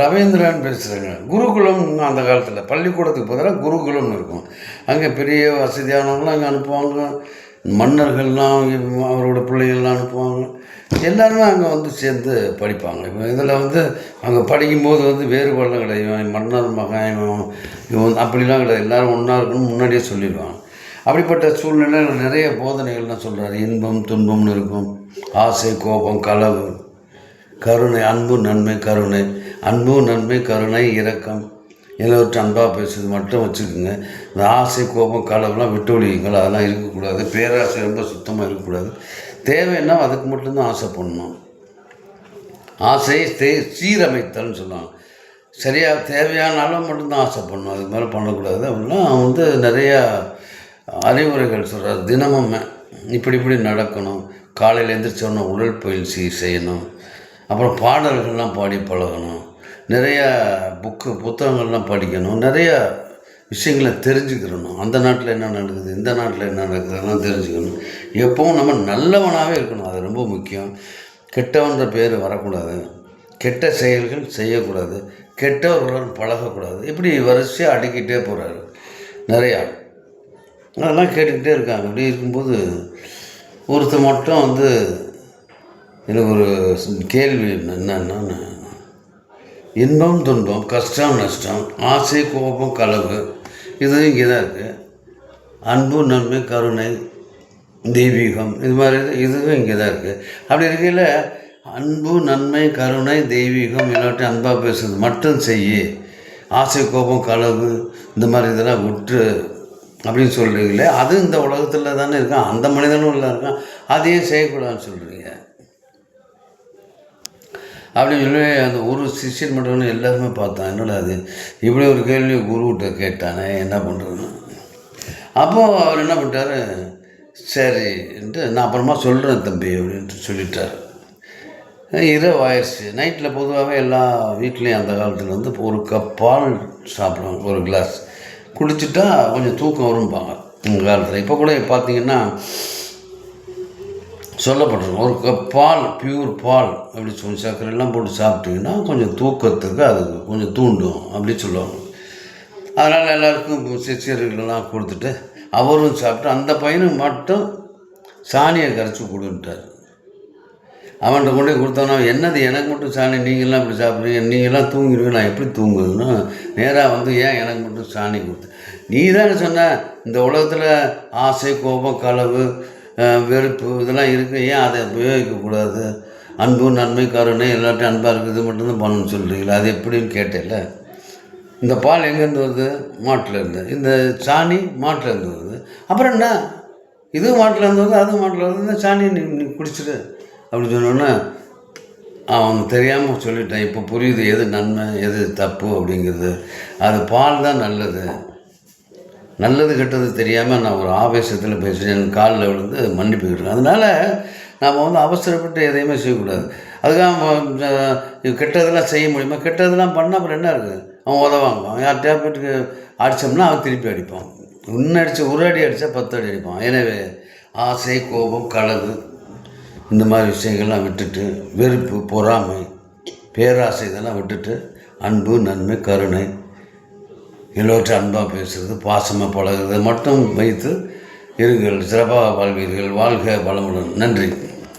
ரவீந்திரன் பேசுகிறேங்க குருகுலம் அந்த காலத்தில். பள்ளிக்கூடத்துக்கு பதிலாக குருகுலம்னு இருக்கும். அங்கே பெரிய வசதியானவங்களாம் அங்கே அனுப்புவாங்க. மன்னர்கள்லாம் அவரோட பிள்ளைகள்லாம் அனுப்புவாங்க. எல்லாருமே அங்கே வந்து சேர்ந்து படிப்பாங்க. இப்போ இதில் வந்து அங்கே படிக்கும்போது வந்து வேறுபாடுலாம் கிடையாது. மன்னர் மகன் இவன் அப்படிலாம் கிடையாது. எல்லோரும் ஒன்றா இருக்கணும்னு முன்னாடியே சொல்லிடுவாங்க அப்படிப்பட்ட சூழ்நிலையில் நிறைய போதனைகள்லாம் சொல்கிறாரு இன்பம் துன்பம்னு இருக்கும். ஆசை கோபம் கலவு. கருணை அன்பு நன்மை கருணை. அன்பு நன்மை கருணை இரக்கம். எல்லோருக்கும் அன்பாக பேசுறது மட்டும் வச்சுக்கோங்க. இந்த ஆசை கோபம் கலவெல்லாம் விட்டு ஒழியுங்கள் அதெல்லாம் இருக்கக்கூடாது. பேராசை ரொம்ப சுத்தமாக இருக்கக்கூடாது. தேவைன்னா அதுக்கு மட்டும்தான் ஆசைப்படணும் ஆசையை தே சீரமைத்தல்னு சொல்லுவாங்க. சரியாக தேவையான அளவு மட்டும்தான் ஆசைப்படணும் அதுக்கு மேலே பண்ணக்கூடாது. அப்படிலாம் வந்து நிறையா அறிவுரைகள் சொல்கிறார் தினமும் இப்படி இப்படி நடக்கணும். காலையில் எழுந்திரிச்சோன்னா உடல் பயிற்சி செய்யணும். அப்புறம் பாடல்கள்லாம் பாடி பழகணும். நிறையா புக்கு புத்தகங்கள்லாம் படிக்கணும். நிறையா விஷயங்களை தெரிஞ்சுக்கிறணும். அந்த நாட்டில் என்ன நடக்குது இந்த நாட்டில் என்ன நடக்குதுலாம் தெரிஞ்சுக்கணும். எப்பவும் நம்ம நல்லவனாகவே இருக்கணும். அது ரொம்ப முக்கியம். கெட்டவன்ற பேர் வரக்கூடாது. கெட்ட செயல்கள் செய்யக்கூடாது. கெட்டவர்களுடன் பழகக்கூடாது. இப்படி வரிசையாக அடுக்கிட்டே போகிறாரு நிறையா அதெல்லாம் கேட்டுக்கிட்டே இருக்காங்க. அப்படி இருக்கும்போது ஒருத்தர் மட்டும் வந்து எனக்கு ஒரு கேள்வி என்னன்னா இன்பம் துன்பம் கஷ்டம் நஷ்டம் ஆசை கோபம் கலவு இது இங்கே தான் இருக்குது அன்பு நன்மை கருணை தெய்வீகம் இது மாதிரி இதுவும் இங்கே தான் இருக்குது அப்படி இருக்கையில் அன்பு நன்மை கருணை தெய்வீகம் எல்லாத்தையும் அன்பாக பேசுறது மட்டும் செய்ய ஆசை கோபம் களவு இந்த மாதிரி இதெல்லாம் விட்டு அப்படின்னு சொல்கிறீங்களே அது இந்த உலகத்தில் தானே இருக்கான் அந்த மனிதனும் இல்லை இருக்கான் அதையும் செய்யக்கூடாதுன்னு சொல்கிறீங்க அப்படின்னு சொல்லி அந்த ஒரு சிஷியன் மட்டும் எல்லாருமே பார்த்தான். என்னடா அது இப்படி ஒரு கேள்வி குருக்கிட்ட கேட்டானே என்ன பண்ணுறதுன்னு அப்போது அவர் என்ன பண்ணிட்டாரு? சரின்ட்டு நான் அப்புறமா சொல்கிறேன் தம்பி அப்படின்ட்டு சொல்லிட்டார். இரவு ஆயிடுச்சு. நைட்டில் பொதுவாகவே எல்லா வீட்லேயும் அந்த காலத்தில் வந்து ஒரு கப் பால் சாப்பிடுவாங்க ஒரு கிளாஸ் குடிச்சிட்டா கொஞ்சம் தூக்கம் வரும்பாங்க. இந்த காலத்தில். இப்போ கூட பார்த்தீங்கன்னா சொல்லப்பட்டிருக்கும் ஒரு கப் பால் பியூர் பால் அப்படி சொல்லி சர்க்கரையெல்லாம் போட்டு சாப்பிட்டிங்கன்னா கொஞ்சம் தூக்கத்துக்கு அது கொஞ்சம் தூண்டும் அப்படி சொல்லுவாங்க. அதனால் எல்லாருக்கும் சிஷியர்களெல்லாம் கொடுத்துட்டு அவரும் சாப்பிட்டு அந்த பையனுக்கு மட்டும் சாணியை கரைச்சி கொடுன்ட்டார். அவன்கிட்ட கொண்டு கொடுத்தோன்னா என்னது எனக்கு மட்டும் சாணி நீங்களாம் இப்படி சாப்பிட்றீங்க நீங்களாம் தூங்கிடுவீங்க நான் எப்படி தூங்குதுன்னா நேராக வந்து ஏன் எனக்கு மட்டும் சாணி கொடுத்து. நீ தானே சொன்ன இந்த உலகத்தில் ஆசை கோபம் களவு வெறுப்பு இதெல்லாம் இருக்குது ஏன் அதை உபயோகிக்கக்கூடாது? அன்பு நன்மை கருணை எல்லாத்தையும் அன்பாக இருக்குது மட்டும்தான் பண்ணணும்னு சொல்கிறீங்களா அது எப்படின்னு கேட்டேல்ல இந்த பால் எங்கேருந்து வருது? மாட்டிலேருந்து. இந்த சாணி மாட்டிலேருந்து வருது. அப்புறம் என்ன? இதுவும் மாட்டிலேருந்து வருது? அதுவும் மாட்டில் வருது? இந்த சாணியை நீ நீ குடிச்சிடு அப்படின்னு சொன்னோன்னே அவன் தெரியாமல் சொல்லிட்டான். இப்போ புரியுது எது நன்மை எது தப்பு அப்படிங்கிறது. அது பால் தான் நல்லது. நல்லது கெட்டது தெரியாமல் நான் ஒரு ஆவேசத்தில் பேசுகிறேன் என் காலில் விழுந்து மன்னிப்பு கேட்டுருக்கேன். அதனால் நாம் வந்து அவசரப்பட்டு எதையுமே செய்யக்கூடாது. அதுக்காக கெட்டதெல்லாம் செய்ய முடியுமா? கெட்டதெல்லாம் பண்ணால் அப்புறம் என்ன இருக்குது அவன் உதவாங்க. அவன் யார்கிட்டயா போயிட்டு அடித்தோம்னா அவன் திருப்பி அடிப்பான். இன்னும் அடித்து ஒரு அடி அடித்தா பத்து அடி அடிப்பான். எனவே ஆசை கோபம் களவு இந்த மாதிரி விஷயங்கள்லாம் விட்டுட்டு வெறுப்பு பொறாமை பேராசை இதெல்லாம் விட்டுட்டு அன்பு நன்மை கருணை எல்லோற்ற அன்பாக பேசுகிறது பாசமாக பழகிறது மட்டும் வைத்து இருங்கள் சிறப்பாக வாழ்வீர்கள். வாழ்க வளமுடன். நன்றி.